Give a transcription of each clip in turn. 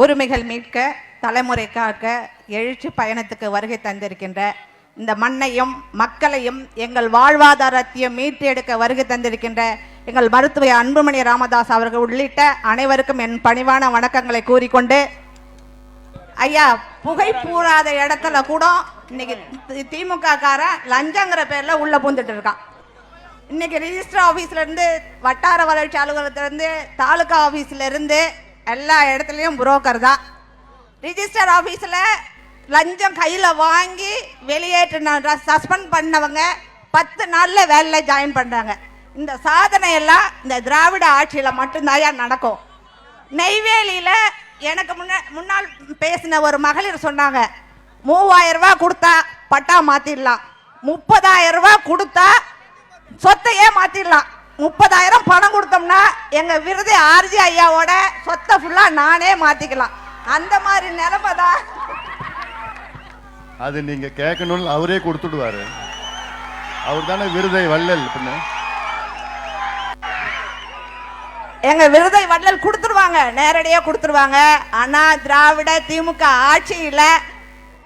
உரிமைகள் மீட்க தலைமுறை காக்க எழுச்சி பயணத்துக்கு வருகை தந்திருக்கின்ற இந்த மண்ணையும் மக்களையும் எங்கள் வாழ்வாதாரத்தையும் மீட்டெடுக்க வருகை தந்திருக்கின்ற எங்கள் மருத்துவ அன்புமணி ராமதாஸ் அவர்கள் உள்ளிட்ட அனைவருக்கும் என் பணிவான வணக்கங்களை கூறிக்கொண்டு ஐயா புகை பூராத இடத்துல கூட இன்னைக்கு திமுக காரன் லஞ்சங்கிற பேர்ல உள்ள பூந்துட்டு இருக்கான் இன்னைக்கு ரிஜிஸ்டர் ஆஃபீஸ்லேருந்து வட்டார வளர்ச்சி அலுவலகத்துலேருந்து தாலுகா ஆஃபீஸ்லேருந்து எல்லா இடத்துலையும் புரோக்கர் தான். ரிஜிஸ்டர் ஆஃபீஸில் லஞ்சம் கையில் வாங்கி வெளியேற்றின சஸ்பெண்ட் பண்ணவங்க பத்து நாளில் வேலையில் ஜாயின் பண்ணுறாங்க இந்த சாதனை எல்லாம் இந்த திராவிட ஆட்சியில் மட்டும்தான் நடக்கும். நெய்வேலியில் எனக்கு முன்ன முன்னால் பேசின ஒரு மகளிர் சொன்னாங்க மூவாயிரம் கொடுத்தா பட்டா மாற்றிடலாம் முப்பதாயிரம் கொடுத்தா சொத்தையே மாற்றிடலாம் முப்பதாயிரம் பணம் கொடுத்தோம்னா எங்க விருது ஆர்ஜி ஐயாவோட சொத்தை ஃபுல்லா நானே மாத்திக்கலாம். அந்த மாதிரி நிலைமை தான். அது நீங்க கேட்கணும்னு அவரே கொடுத்துடுவாரு. அவர் தானே விருதை வள்ளல் பின்ன. எங்க விருதை வள்ளல் கொடுத்துருவாங்க நேரடியா கொடுத்துருவாங்க. ஆனா திராவிட திமுக ஆட்சியில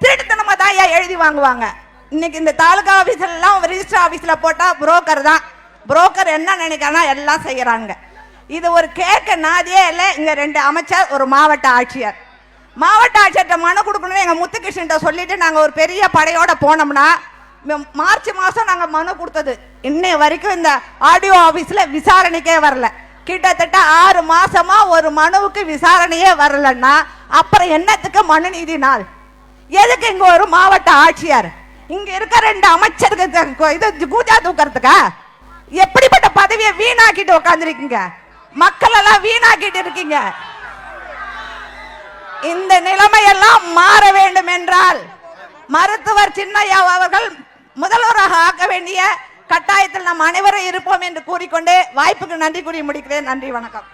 திருட்டுத்தனமா தான் ஐயா எழுதி வாங்குவாங்க. இன்னைக்கு இந்த தாலுகா ஆபீஸ்ல எல்லாம் ரிஜிஸ்டர் ஆபீஸ்ல போட்டா புரோக்கர் தான். புரோக்கர் என்ன நினைக்கிறானா எல்லாம் செய்கிறாங்க இது ஒரு கேட்க நாதியே இல்லை இங்கே ரெண்டு அமைச்சர் ஒரு மாவட்ட ஆட்சியர். மாவட்ட ஆட்சியர்கிட்ட மனு கொடுக்கணும் எங்கள் முத்துகிருஷ்ணன் சொல்லிட்டு நாங்கள் ஒரு பெரிய படையோட போனோம்னா மார்ச் மாதம் நாங்கள் மனு கொடுத்தது. இன்னை வரைக்கும் இந்த ஆடியோ ஆஃபீஸில் விசாரணைக்கே வரல. கிட்டத்தட்ட ஆறு மாசமா ஒரு மனுவுக்கு விசாரணையே வரலன்னா அப்புறம் என்னத்துக்கு மனு நீதி நாள்? எதுக்கு இங்க ஒரு மாவட்ட ஆட்சியர்? இங்க இருக்க ரெண்டு அமைச்சருக்கு இது கூஜா தூக்கறதுக்கா? எப்படிப்பட்ட பதவியை வீணாக்கிட்டு உட்காந்துருக்கீங்க மக்கள் எல்லாம் வீணாக்கிட்டு இருக்கீங்க. இந்த நிலைமையெல்லாம் மாற வேண்டும் என்றால் மருத்துவர் சின்னையா அவர்கள் முதல்வராக ஆக்க வேண்டிய கட்டாயத்தில் நாம் அனைவரும் இருப்போம் என்று கூறிக்கொண்டு வாய்ப்புக்கு நன்றி கூறி முடிக்கிறேன். நன்றி வணக்கம்.